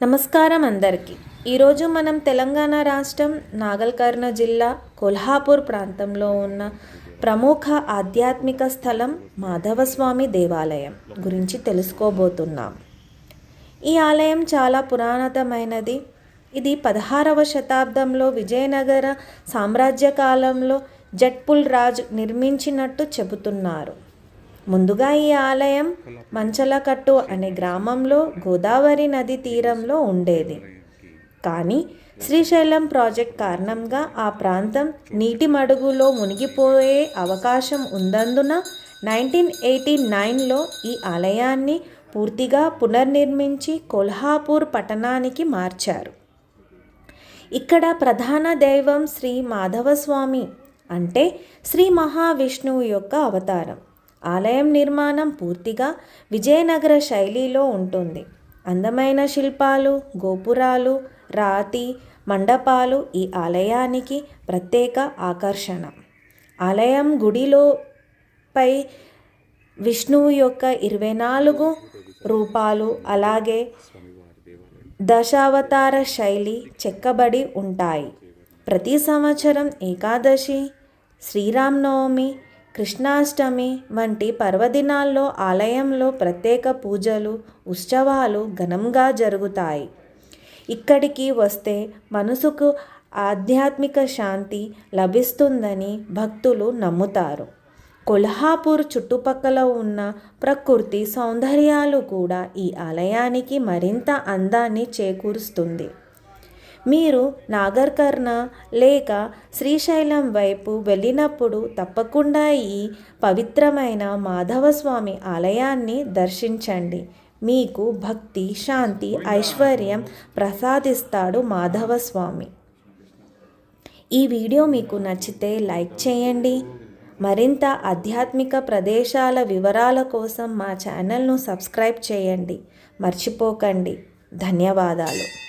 నమస్కారం అందరికీ. ఈరోజు మనం తెలంగాణ రాష్ట్రం నాగల్కర్ణ జిల్లా కొల్హాపూర్ ప్రాంతంలో ఉన్న ప్రముఖ ఆధ్యాత్మిక స్థలం మాధవస్వామి దేవాలయం గురించి తెలుసుకోబోతున్నాం. ఈ ఆలయం చాలా పురాతనమైనది. ఇది పదహారవ శతాబ్దంలో విజయనగర సామ్రాజ్య కాలంలో జట్పుల్ రాజు నిర్మించినట్టు చెబుతున్నారు. ముందుగా ఈ ఆలయం మంచలకట్టు అనే గ్రామంలో గోదావరి నది తీరంలో ఉండేది. కానీ శ్రీశైలం ప్రాజెక్ట్ కారణంగా ఆ ప్రాంతం నీటి మడుగులో మునిగిపోయే అవకాశం ఉందందున నైన్టీన్ ఎయిటీ నైన్లో ఈ ఆలయాన్ని పూర్తిగా పునర్నిర్మించి కొల్హాపూర్ పట్టణానికి మార్చారు. ఇక్కడ ప్రధాన దైవం శ్రీ మాధవస్వామి అంటే శ్రీ మహావిష్ణువు యొక్క అవతారం. ఆలయం నిర్మాణం పూర్తిగా విజయనగర శైలిలో ఉంటుంది. అందమైన శిల్పాలు గోపురాలు రాతి మండపాలు ఈ ఆలయానికి ప్రత్యేక ఆకర్షణ. ఆలయం గుడిలో పై విష్ణువు యొక్క ఇరవై నాలుగు రూపాలు అలాగే దశావతార శైలి చెక్కబడి ఉంటాయి. ప్రతి సంవత్సరం ఏకాదశి శ్రీరామనవమి కృష్ణాష్టమి వంటి పర్వదినాల్లో ఆలయంలో ప్రత్యేక పూజలు ఉత్సవాలు ఘనంగా జరుగుతాయి. ఇక్కడికి వస్తే మనసుకు ఆధ్యాత్మిక శాంతి లభిస్తుందని భక్తులు నమ్ముతారు. కొల్హాపూర్ చుట్టుపక్కల ఉన్న ప్రకృతి సౌందర్యాలు కూడా ఈ ఆలయానికి మరింత అందాన్ని చేకూరుస్తుంది. మీరు నాగర్కర్ణ లేక శ్రీశైలం వైపు వెళ్ళినప్పుడు తప్పకుండా ఈ పవిత్రమైన మాధవస్వామి ఆలయాన్ని దర్శించండి. మీకు భక్తి శాంతి ఐశ్వర్యం ప్రసాదిస్తాడు మాధవస్వామి. ఈ వీడియో మీకు నచ్చితే లైక్ చేయండి. మరింత ఆధ్యాత్మిక ప్రదేశాల వివరాల కోసం మా ఛానల్ను సబ్స్క్రైబ్ చేయండి. మర్చిపోకండి. ధన్యవాదాలు.